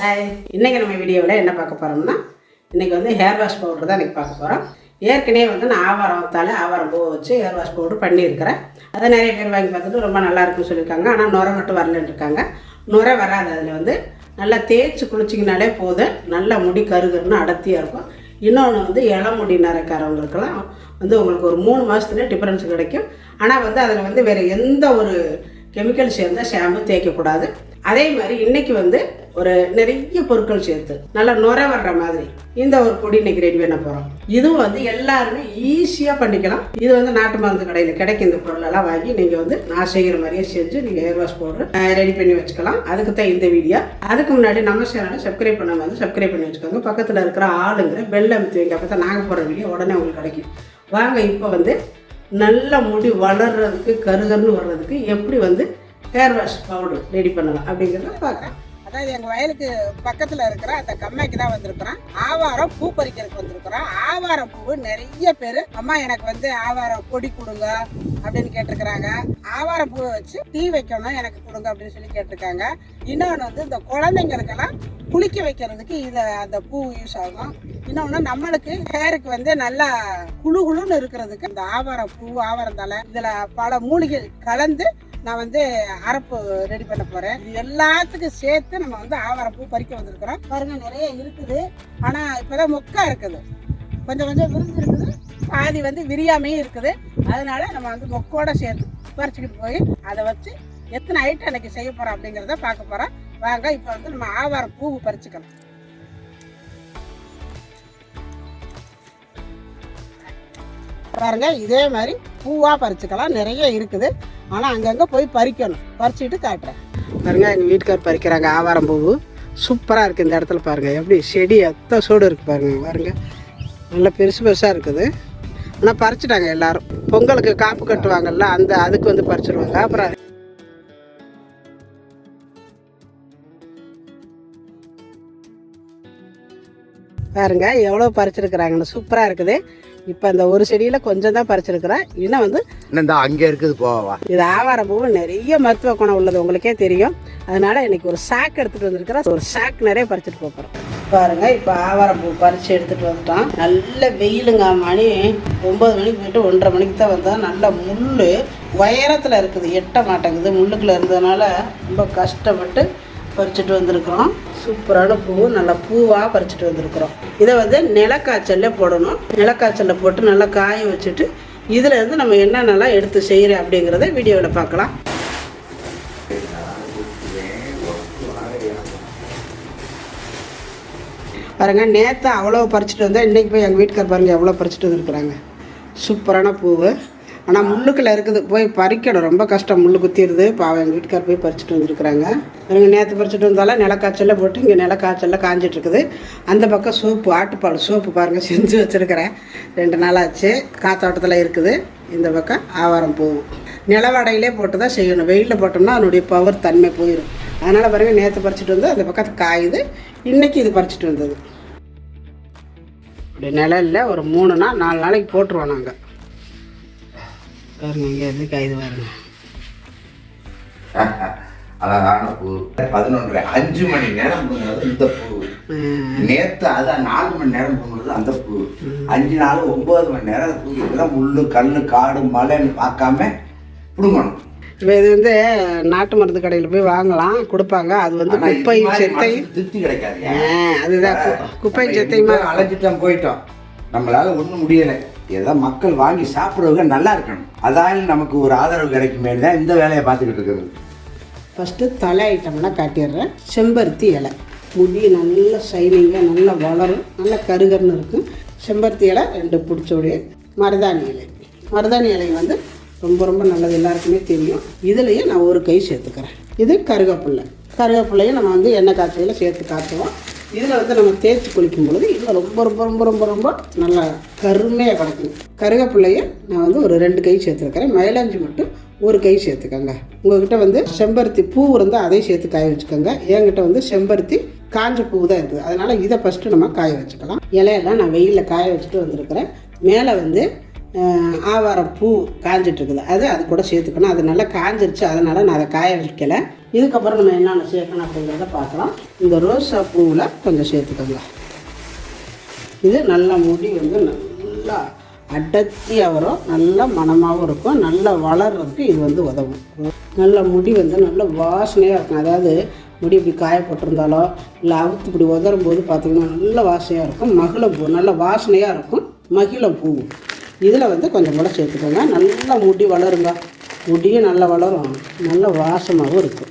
இன்றைக்கி நம்ம வீடியோவில் என்ன பார்க்க போகிறோம்னா இன்றைக்கி வந்து ஹேர் வாஷ் பவுடர் தான் இன்றைக்கி பார்க்க போகிறோம் ஏற்கனவே வந்து நான் ஆவாரத்தால் ஆவாரம் பூ வச்சு ஹேர் வாஷ் பவுடர் பண்ணியிருக்கிறேன். அதை நிறைய பேர் வாங்கி பார்த்துட்டு ரொம்ப நல்லா இருக்குன்னு சொல்லியிருக்காங்க. ஆனால் நுரை மட்டும் வரலன்னு இருக்காங்க நுரை வராது அதில் வந்து நல்லா தேய்ச்சி குளிச்சிங்கனாலே போதும். நல்ல முடி கருகருன்னு அடர்த்தியாக இருக்கும். இன்னொன்று வந்து இளமுடி நரைக்காரவங்களுக்கெல்லாம் வந்து உங்களுக்கு ஒரு மூணு மாதத்துல டிஃப்ரென்ஸ் கிடைக்கும். ஆனால் வந்து அதில் வந்து வேறு எந்த ஒரு கெமிக்கல் சேர்ந்த ஷாம்பு தேய்க்கக்கூடாது. அதே மாதிரி இன்றைக்கி வந்து ஒரு நிறைய பொருட்கள் சேர்த்து நல்லா நுர வர்ற மாதிரி இந்த ஒரு பொடி இன்னைக்கு ரெடி பண்ண போகிறோம் இதுவும் வந்து எல்லாருமே ஈஸியாக பண்ணிக்கலாம். இது வந்து நாட்டு மருந்து கடையில் கிடைக்கும் இந்த பொருளெல்லாம் வாங்கி நீங்கள் வந்து நான் செய்கிற மாதிரியே செஞ்சு நீங்கள் ஹேர் வாஷ் பவுடர் ரெடி பண்ணி வச்சுக்கலாம். அதுக்கு தான் இந்த வீடியோ அதுக்கு முன்னாடி நம்ம சேனலை சப்ஸ்கிரைப் பண்ண வந்து சப்ஸ்கிரைப் பண்ணி வச்சுக்கோங்க. பக்கத்தில் இருக்கிற ஆளுங்கிற பெல் அமைத்து வைங்க. அப்போ தான் நாங்கள் போடுற வீடியோ உடனே உங்களுக்கு கிடைக்கும். வாங்க இப்போ வந்து நல்ல முடி வளர்றதுக்கு கருகருன்னு வர்றதுக்கு எப்படி வந்து ஹேர் வாஷ் பவுடர் ரெடி பண்ணலாம் அப்படிங்கிறத பார்க்கலாம். அதாவது எங்கள் வயலுக்கு பக்கத்தில் இருக்கிற அந்த கம்மைக்கு தான் வந்திருக்கிறோம். ஆவாரம் பூ பறிக்கிறதுக்கு வந்திருக்கிறோம். ஆவாரம் பூ நிறைய பேர் அம்மா எனக்கு வந்து ஆவாரம் பொடி கொடுங்க அப்படின்னு கேட்டிருக்கிறாங்க. ஆவாரம் பூவை வச்சு டீ வைக்கணும் எனக்கு கொடுங்க அப்படின்னு சொல்லி கேட்டிருக்காங்க. இன்னொன்று வந்து இந்த குழந்தைங்களுக்கெல்லாம் குளிக்க வைக்கிறதுக்கு இதை அந்த பூ யூஸ் ஆகும். இன்னொன்று நம்மளுக்கு ஹேருக்கு வந்து நல்லா குளு குளுன்னு இருக்கிறதுக்கு இந்த ஆவாரம் பூ ஆவாரம் தலை இதில் பல மூலிகை கலந்து நான் வந்து அரப்பு ரெடி பண்ண போறேன். இது எல்லாத்துக்கும் சேர்த்து நம்ம வந்து ஆவாரப்பூ பறிக்க வந்திருக்கிறோம். பாருங்க நிறைய இருக்குது. ஆனா இப்பதான் மொக்கா இருக்குது. கொஞ்சம் கொஞ்சம் விருந்து இருக்குது பாதி வந்து விரியாமையும் இருக்குது. அதனால நம்ம வந்து மொக்கோட சேர்த்து பறிச்சுக்கிட்டு போய் அதை வச்சு எத்தனை ஐட்டம் அன்னைக்கு செய்ய போறோம் அப்படிங்கிறத பார்க்க போறோம். வாங்க இப்போ வந்து நம்ம ஆவாரம் பூ பறிச்சுக்கலாம். பாருங்க இதே மாதிரி பூவா பறிச்சுக்கலாம். நிறைய இருக்குது. ஆனா அங்கங்க போய் பறிக்கணும். பறிச்சுட்டு காட்டுறேன். பாருங்க எங்க வீட்டுக்கார் பறிக்கிறாங்க ஆவாரம் பூவு சூப்பரா இருக்கு இந்த இடத்துல பாருங்க. எப்படி செடி எத்த சூடு இருக்கு பாருங்க பாருங்க. நல்லா பெருசு பெருசா இருக்குது. ஆனா பறிச்சுட்டாங்க எல்லாரும். பொங்கலுக்கு காப்பு கட்டுவாங்கல்ல அந்த அதுக்கு வந்து பறிச்சிருவாங்க. அப்புறம் பாருங்க எவ்வளோ பறிச்சிருக்கிறாங்கன்னு. சூப்பராக இருக்குது. இப்போ அந்த ஒரு செடியில் கொஞ்சம் தான் பறிச்சிருக்கிறேன். இன்னும் வந்து இந்த அங்க இருக்குது போவா இது ஆவாரம் பூவு நிறைய மருத்துவ குணம் உள்ளது உங்களுக்கே தெரியும். அதனால இன்னைக்கு ஒரு சாக் எடுத்துட்டு வந்திருக்கிறேன். ஒரு சாக் நிறைய பறிச்சுட்டு போகிறோம் பாருங்க இப்போ ஆவாரம் பூ பறிச்சு எடுத்துட்டு வந்துட்டோம். நல்ல வெயிலுங்க மணி ஒன்பது மணிக்கு போயிட்டு ஒன்றரை மணிக்கு தான் வந்தோம் நல்ல முள் உயரத்தில் இருக்குது. எட்ட மாட்டேங்குது முள்ளுக்குள்ள இருந்ததுனால ரொம்ப கஷ்டப்பட்டு பறிச்சுட்டு வந்திருக்கிறோம். சூப்பரான பூ நல்லா பூவாக பறிச்சுட்டு வந்திருக்கிறோம். இதை வந்து நிலக்காய்ச்சல்ல போடணும். நிலக்காய்ச்சலில் போட்டு நல்லா காய வச்சுட்டு இதுலேருந்து நம்ம என்னென்னலாம் எடுத்து செய்கிறேன் அப்படிங்கிறத வீடியோவில் பார்க்கலாம். பாருங்க நேற்று அவ்வளோ பறிச்சுட்டு வந்தால் இன்றைக்கி போய் எங்கள் வீட்டுக்கார் பாருங்க எவ்வளோ பறிச்சுட்டு வந்துருக்குறாங்க. சூப்பரான பூவு. ஆனால் முள்ளுக்குள்ளே இருக்குது. போய் பறிக்கணும். ரொம்ப கஷ்டம். முள்ளு குத்திடுது பாவம் எங்கள் வீட்டுக்கார் போய் பறிச்சுட்டு வந்துருக்குறாங்க. பாருங்க நேற்று பறிச்சுட்டு வந்தாலும் நிலக்காய்ச்சலில் போட்டு இங்கே நிலக்காய்ச்சலில் காஞ்சிட்ருக்குது. அந்த பக்கம் சோப்பு ஆட்டுப்பால் சோப்பு பாருங்கள் செஞ்சு வச்சுருக்கிறேன். ரெண்டு நாளாச்சு. காத்தோட்டத்தில் இருக்குது. இந்த பக்கம் ஆவாரம் பூவும் நிலவடையிலே போட்டு தான் செய்யணும். வெயிலில் போட்டோம்னா அதனுடைய பவர் தன்மை போயிடும் அதனால் பாருங்கள் நேற்று பறிச்சுட்டு வந்து அந்த பக்கத்து காயுது. இன்றைக்கி இது பறிச்சுட்டு வந்தது. இப்படி நிழல்ல ஒரு மூணு நாள் நாலு நாளைக்கு போட்டுருவோம் நாங்கள் பாருங்க இங்கே எது காயுது பாருங்க. அழகான பூ. பதினொன்று அஞ்சு மணி நேரம் பொங்குறது இந்த பூ. நேத்து அதான் நாலு மணி நேரம் பொங்குறது அந்த பூ. அஞ்சு நாள் ஒன்பது மணி நேரம் பூ. முள்ளு கல்லு காடு மலைன்னு பார்க்காம பிடுங்கணும். இப்போ இது வந்து நாட்டு மருந்து கடையில் போய் வாங்கலாம் கொடுப்பாங்க. அது வந்து செத்தையும் மனசுக்கு திருப்தி கிடைக்காது அதுதான். கு- குப்பையும் செத்தையுமா அலைஞ்சிட்டோம் போயிட்டோம். நம்மளால ஒண்ணும் முடியல. ஏதோ மக்கள் வாங்கி சாப்பிட்றவங்க நல்லா இருக்கணும். அதான் நமக்கு ஒரு ஆதரவு கிடைக்குமே தான் இந்த வேலையை பார்த்துக்கிட்டு இருக்கிறது. ஃபஸ்ட்டு தலை ஐட்டம்லாம் காட்டிடுறேன். செம்பருத்தி இலை. முடி நல்ல ஷைனிங்காக நல்லா வளரும் நல்ல கருகருன்னு இருக்கும். செம்பருத்தி இலை ரெண்டு பிடிச்சோடைய மருதாணி இலை. மருதாணி இலை வந்து ரொம்ப ரொம்ப நல்லது எல்லாருக்குமே தெரியும். இதுலேயே நான் ஒரு கை சேர்த்துக்கிறேன். இது கருவேப்பில்லை கருவேப்பிலையும் நம்ம வந்து எண்ணெய் காய்ச்சல சேர்த்து காய்ச்சுவோம் இதில் வந்து நம்ம தேய்ச்சி குளிக்கும் பொழுது இன்னும் ரொம்ப ரொம்ப ரொம்ப ரொம்ப ரொம்ப நல்லா கருமையாக கிடைக்கும். கருவேப்பிலையை நான் வந்து ஒரு ரெண்டு கை சேர்த்துருக்கிறேன். மயிலாஞ்சி மட்டும் ஒரு கை சேர்த்துக்கோங்க. உங்ககிட்ட வந்து செம்பருத்தி பூ இருந்தால் அதையும் சேர்த்து காய வச்சுக்கோங்க. என்கிட்ட வந்து செம்பருத்தி காஞ்ச பூ தான் இருக்குது. அதனால் இதை ஃபஸ்ட்டு நம்ம காய வச்சுக்கலாம். இலையெல்லாம் நான் வெயிலில் காய வச்சுட்டு வந்திருக்கிறேன். மேலே வந்து ஆவாரம் பூ காஞ்சிட்ருக்குது அது அது கூட சேர்த்துக்கணும். அது நல்லா காஞ்சிருச்சு அதனால் நான் அதை காய வைக்கல. இதுக்கப்புறம் நம்ம என்னென்ன சேர்க்கணும் அப்படிங்கிறத பார்க்கலாம். இந்த ரோஸா பூவில் கொஞ்சம் சேர்த்துக்கோங்க. இது நல்லா முடி வந்து நல்லா அடர்த்தியாக வரும் நல்ல மனமாகவும் இருக்கும். நல்லா வளர்றதுக்கு இது வந்து உதவும். நல்ல முடி வந்து நல்ல வாசனையாக இருக்கும். அதாவது முடி இப்படி காயப்பட்டிருந்தாலோ இல்லை அவுத்து இப்படி உதரும் போது பார்த்திங்கன்னா நல்ல வாசனையாக இருக்கும். மகிழப்பூ நல்ல வாசனையாக இருக்கும். மகிழப்பூ. இதில் வந்து கொஞ்சம் கூட சேர்த்துக்கோங்க. நல்லா முடி வளருங்க. முடியும் நல்லா வளரும். நல்ல வாசமாகவும் இருக்கும்.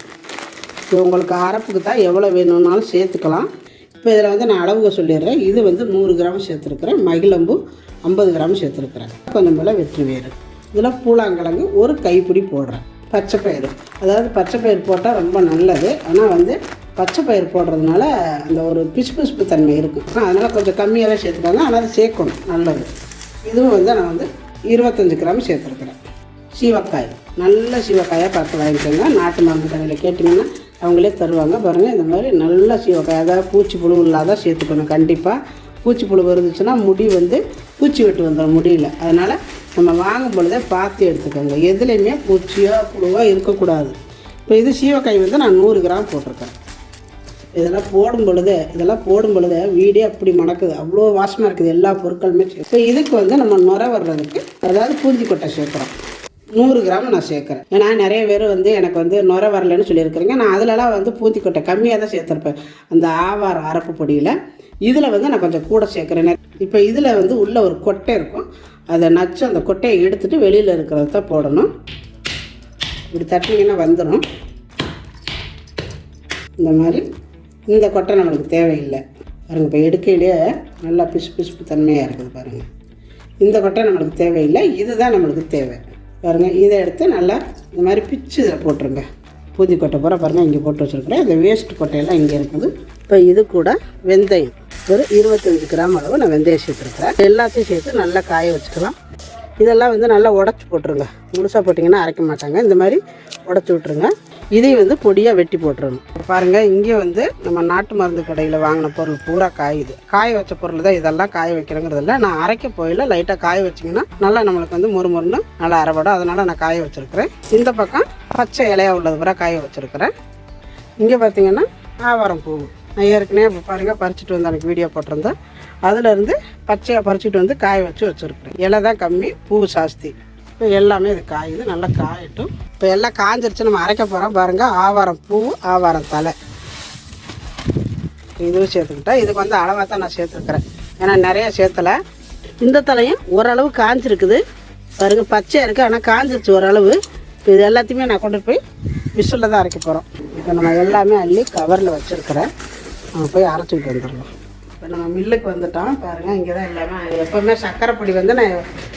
இப்போ உங்களுக்கு அரைப்புக்கு தான் எவ்வளோ வேணும்னாலும் சேர்த்துக்கலாம். இப்போ இதில் வந்து நான் அளவுக சொல்லிடுறேன். இது வந்து நூறு கிராம் சேர்த்துருக்குறேன். மகிழம்பு ஐம்பது கிராம் சேர்த்துருக்குறேன். கொஞ்சம் போல் வெற்றி வேறு. இதில் பூலாங்கிழங்கு ஒரு கைப்பிடி போடுறேன். பச்சை பயிறு. அதாவது பச்சை பயிர் போட்டால் ரொம்ப நல்லது. ஆனால் வந்து பச்சை பயிர் போடுறதுனால அந்த ஒரு பிசு பிசுப்பு தன்மை இருக்கும். அதனால் கொஞ்சம் கம்மியாகவே சேர்த்துக்காங்க. ஆனால் அது சேர்க்கணும். நல்லது. இதுவும் வந்து நான் வந்து இருபத்தஞ்சி கிராம் சேர்த்துருக்குறேன். சீவக்காய். நல்ல சீவக்காயாக பார்த்து வாங்கிக்கோங்க. நாட்டு மருந்து கடையில் கேட்டிங்கன்னா அவங்களே தருவாங்க. பாருங்கள் இந்த மாதிரி நல்ல சீவக்காய். அதாவது பூச்சி புழு இல்லாத சேர்த்துக்கணும். கண்டிப்பாக பூச்சி புழு வருதுச்சுன்னா முடி வந்து பூச்சி வெட்டு வந்துடும் முடியல. அதனால் நம்ம வாங்கும் பொழுதே பார்த்து எடுத்துக்கோங்க. எதுலேயுமே பூச்சியோ புழுவோ இருக்கக்கூடாது. இப்போ இது சீவக்காய் வந்து நான் நூறு கிராம் போட்டிருக்கேன். இதெல்லாம் போடும் பொழுது இதெல்லாம் போடும் பொழுது வீடே அப்படி மணக்குது. அவ்வளோ வாசமாக இருக்குது எல்லா பொருட்களுமே. இப்போ இதுக்கு வந்து நம்ம நுர வர்றதுக்கு அதாவது பூந்தி கொட்டை சேர்க்குறோம். நூறு கிராம் நான் சேர்க்குறேன். ஏன்னா நிறைய பேர் வந்து எனக்கு வந்து நுர வரலன்னு சொல்லியிருக்கிறீங்க. நான் அதிலலாம் வந்து பூந்தி கொட்டை கம்மியாக தான் சேர்த்துருப்பேன். அந்த ஆவாரம் அரப்பு பொடியில். இதில் வந்து நான் கொஞ்சம் கூட சேர்க்குறேன். இப்போ இதில் வந்து உள்ள ஒரு கொட்டை இருக்கும். அதை நச்சு அந்த கொட்டையை எடுத்துகிட்டு வெளியில் இருக்கிறத தான் போடணும். இப்படி தட்டினீங்கன்னா வந்துடும் இந்த மாதிரி. இந்த கொட்டை நம்மளுக்கு தேவையில்லை. பாருங்கள் இப்போ எடுக்கையிலே நல்லா பிசு பிசுப்பு தன்மையாக இருக்குது பாருங்கள் இந்த கொட்டை நம்மளுக்கு தேவையில்லை இதுதான் நம்மளுக்கு தேவை. பாருங்கள் இதை எடுத்து நல்லா இந்த மாதிரி பிச்சு இதில் போட்டுருங்க. பூதி கொட்டை பூரா பாருங்கள் இங்கே போட்டு வச்சுருக்குறேன். இந்த வேஸ்ட் கொட்டையெல்லாம் இங்கே இருக்குது. இப்போ இது கூட வெந்தயம். ஒரு இருபத்தஞ்சி கிராம் அளவு நான் வெந்தயம் சேர்த்துருக்குறேன். எல்லாத்தையும் சேர்த்து நல்லா காய வச்சுக்கலாம். இதெல்லாம் வந்து நல்லா உடச்சி போட்டுருங்க. முழுசாக போட்டிங்கன்னா அரைக்க மாட்டாங்க. இந்த மாதிரி உடச்சி விட்ருங்க இதையும் வந்து பொடியாக வெட்டி போட்டுருணும் பாருங்கள் இங்கே வந்து நம்ம நாட்டு மருந்து கடையில் வாங்கின பொருள் பூரா காயுது காய வச்ச பொருள் தான் இதெல்லாம் காய வைக்கிறேங்கிறதில்ல நான் அரைக்க போயில லைட்டாக காய வச்சிங்கன்னா நல்லா நம்மளுக்கு வந்து முறுமுறுன்னு நல்லா அரைபடும். அதனால் நான் காய வச்சுருக்கிறேன். இந்த பக்கம் பச்சை இலையாக உள்ளது பூரா காய வச்சுருக்கிறேன். இங்கே பார்த்தீங்கன்னா ஆவாரம் பூ. நான் ஏற்கனவே இப்போ பாருங்கள் பறிச்சுட்டு வந்து எனக்கு வீடியோ போட்டிருந்தேன். அதுலேருந்து பச்சையாக பறிச்சுட்டு வந்து காய வச்சு வச்சுருக்கிறேன். இலை தான் கம்மி பூ ஜாஸ்தி இப்போ எல்லாமே இது காயுது நல்லா காயட்டும். இப்போ எல்லாம் காஞ்சிருச்சு நம்ம அரைக்க போகிறோம் பாருங்கள் ஆவாரம் பூ ஆவாரம் தலை இதுவும் சேர்த்துக்கிட்டா இதுக்கு வந்து அளவாக தான் நான் சேர்த்துருக்குறேன். ஏன்னா நிறைய சேர்த்தலை. இந்த தலையும் ஓரளவு காஞ்சிருக்குது. பாருங்க பச்சையாக இருக்குது ஆனால் காஞ்சிருச்சு ஓரளவு. இப்போ இது எல்லாத்தையுமே நான் கொண்டு போய் மிஷினில் தான் அரைக்க போகிறோம் இப்போ நம்ம எல்லாமே அள்ளி கவரில் வச்சுருக்கிறேன். நம்ம போய் அரைச்சிக்கிட்டு வந்துடலாம். நம்ம மில்லுக்கு வந்துட்டோம். பாருங்கள் இங்கே தான் எல்லாமே எப்போவுமே சர்க்கரை பொடி வந்து நான்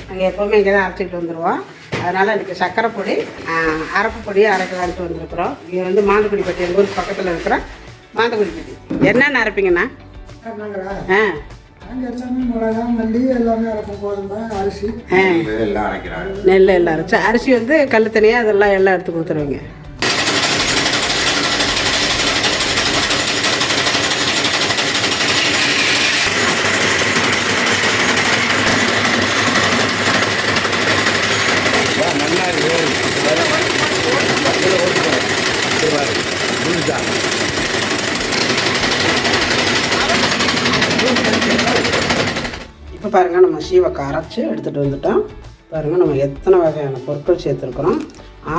நாங்கள் எப்போவுமே இங்கே தான் அரைச்சிட்டு வந்துடுவோம் அதனால் இன்றைக்கி சர்க்கரை பொடி அரப்பு பொடியை அரைக்கலான்ட்டு வந்திருக்கிறோம். இங்கே வந்து மாந்தக்குடி பட்டி எங்கள் ஊருக்கு பக்கத்தில் இருக்கிற மாந்தக்குடி பட்டி. என்னென்ன அரைப்பீங்கண்ணா ஆ. நெல் எல்லாம் அரைச்சி அரிசி வந்து கல் தனியாக அதெல்லாம் எல்லாம் எடுத்து கொடுத்துருவீங்க நல்லா இருக்கு இப்போ பாருங்கள் நம்ம சீவக்காய் அரைச்சி எடுத்துகிட்டு வந்துட்டோம். பாருங்கள் நம்ம எத்தனை வகையான பொருட்கள் சேர்த்துருக்குறோம்.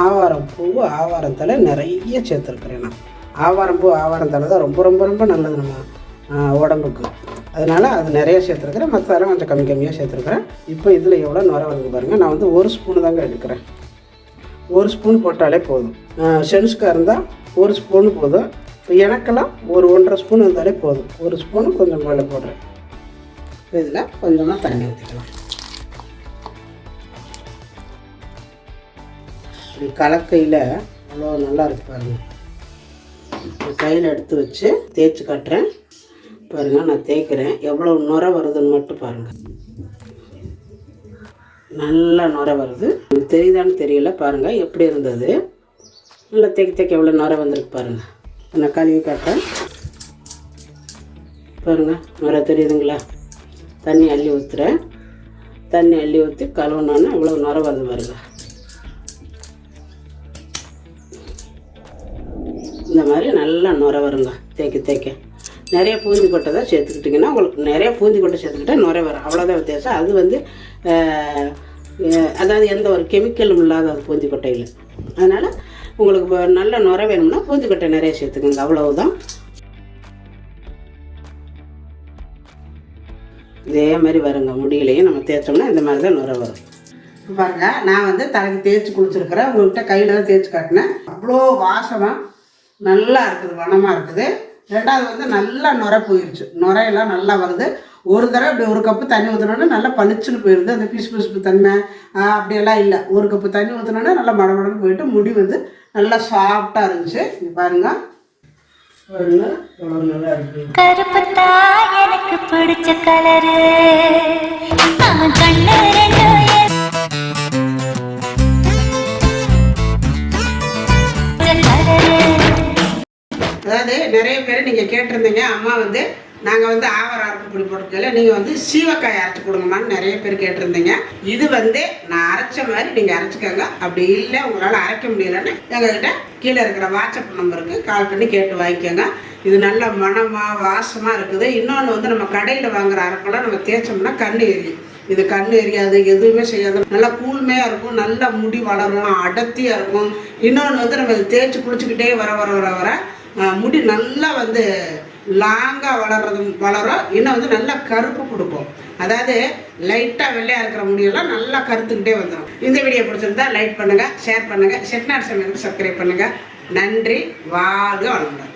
ஆவாரம் பூ ஆவாரம் தலை நிறைய சேர்த்துருக்குறேன் நான். ஆவாரம் பூ ஆவாரம் தலை தான் ரொம்ப ரொம்ப ரொம்ப நல்லது நம்ம உடம்புக்கு. அதனால் அது நிறைய சேர்த்துருக்குறேன். மற்றதெல்லாம் கொஞ்சம் கம்மி கம்மியாக சேர்த்துருக்குறேன். இப்போ இதில் எவ்வளோ நுர வருது பாருங்கள் நான் வந்து ஒரு ஸ்பூனு தாங்க எடுக்கிறேன். ஒரு ஸ்பூன் போட்டாலே போதும். சென்ஸ்க்காக இருந்தால் ஒரு ஸ்பூனு போதும். இப்போ எனக்கெல்லாம் ஒரு ஒன்றரை ஸ்பூன் இருந்தாலே போதும். ஒரு ஸ்பூனு கொஞ்சம் மேலே போடுறேன். இதில் கொஞ்சமாக தண்ணி ஊற்றிக்கலாம். இப்படி கலக்கையில் அவ்வளோ நல்லா இருக்கு பாருங்க. கையில் எடுத்து வச்சு தேய்ச்சி காட்டுறேன். பாருங்கள் நான் தேய்க்கிறேன். எவ்வளோ நுர வருதுன்னு மட்டும் பாருங்கள் நல்லா நுர வருது. தெரியுதான்னு தெரியல பாருங்கள் எப்படி இருந்தது? நல்லா தேய்க்க தேய்க்க எவ்வளோ நுர வந்திருக்கு பாருங்கள் நான் கழுவி காட்டுறேன். பாருங்கள் நுர தெரியுதுங்களா? தண்ணி அள்ளி ஊற்றுறேன் தண்ணி அள்ளி ஊற்றி கழுவுனோன்னே இவ்வளோ நுர வந்து வருங்க இந்த மாதிரி நல்லா நுர வருங்க. தேய்க்க தேய்க்க. நிறைய பூந்தி கொட்டை தான் சேர்த்துக்கிட்டிங்கன்னா உங்களுக்கு நிறைய பூந்தி கொட்டை சேர்த்துக்கிட்டா நுர வரும். அவ்வளோதான் வித்தியாசம். அது வந்து அதாவது எந்த ஒரு கெமிக்கலும் இல்லாத ஒரு பூந்தி கொட்டையில். அதனால் உங்களுக்கு நல்ல நுர வேணும்னா பூந்தி கொட்டை நிறைய சேர்த்துக்கோங்க. அவ்வளவுதான். இதே மாதிரி வருங்க. முடியலையும் நம்ம தேய்ச்சோம்னா இந்த மாதிரி தான் நுர வரும். இப்போ பாருங்க நான் வந்து தலைக்கு தேய்ச்சி குளிச்சிருக்கிறேன். உங்கள்கிட்ட கையில் தான் தேய்ச்சி காட்டினேன். அவ்வளோ வாசமாக நல்லா இருக்குது வனமாக இருக்குது. ரெண்டாவது வந்து நல்லா நுர போயிடுச்சு நுரையெல்லாம் நல்லா வருது. ஒரு தடவை இப்படி ஒரு கப்பு தண்ணி ஊற்றினோடனே நல்லா பளிச்சுன்னு போயிடுது அந்த பிசு பிசுப்பு தன்மை அப்படியெல்லாம் இல்லை. ஒரு கப்பு தண்ணி ஊற்றினோடனே நல்லா மடமடன்னு போயிட்டு முடி வந்து நல்லா சாஃப்டாக இருந்துச்சு. பாருங்கள் பாருங்க பாருங்க எவ்வளோ நல்லா இருக்குது கருப்பு தான் எனக்கு பிடிச்ச கலரு அவன் கண்ணு கலரு அதாவது நிறைய பேர் நீங்கள் கேட்டிருந்தீங்க அம்மா வந்து நாங்கள் வந்து ஆவரம் அரைப்பு பொடி போட்டுக்கல நீங்கள் வந்து சீவக்காய் அரைச்சி கொடுங்கம்மான்னு நிறைய பேர் கேட்டிருந்தீங்க. இது வந்து நான் அரைச்ச மாதிரி நீங்கள் அரைச்சிக்கோங்க. அப்படி இல்லை உங்களால் அரைக்க முடியலன்னு எங்ககிட்ட கீழே இருக்கிற வாட்ஸ்அப் நம்பருக்கு கால் பண்ணி கேட்டு வாங்கிக்கோங்க. இது நல்ல மனமாக வாசமாக இருக்குது. இன்னொன்று வந்து நம்ம கடையில் வாங்குற அரைப்பெல்லாம் நம்ம தேய்ச்சோம்னா கண்ணு எரியும். இது கண்ணு எரியாது எதுவுமே செய்யாது. நல்லா கூழ்மையாக இருக்கும் நல்லா முடி வளரும் அடர்த்தியாக இருக்கும். இன்னொன்று வந்து நம்ம தேய்ச்சி குளிச்சுக்கிட்டே வர வர வர வர முடி நல்லா வந்து லாங்காக வளர்றதும் வளரும். இன்னும் வந்து நல்லா கருப்பு கொடுக்கும். அதாவது லைட்டாக வெள்ளையாக இருக்கிற முடியெல்லாம் நல்லா கருத்துக்கிட்டே வந்துடும் இந்த வீடியோ பிடிச்சிருந்தா லைக் பண்ணுங்கள் ஷேர் பண்ணுங்கள் செட்நாட் சமையலுக்கு சப்ஸ்கிரைப் பண்ணுங்கள் நன்றி வாழ்க வளமுடன்.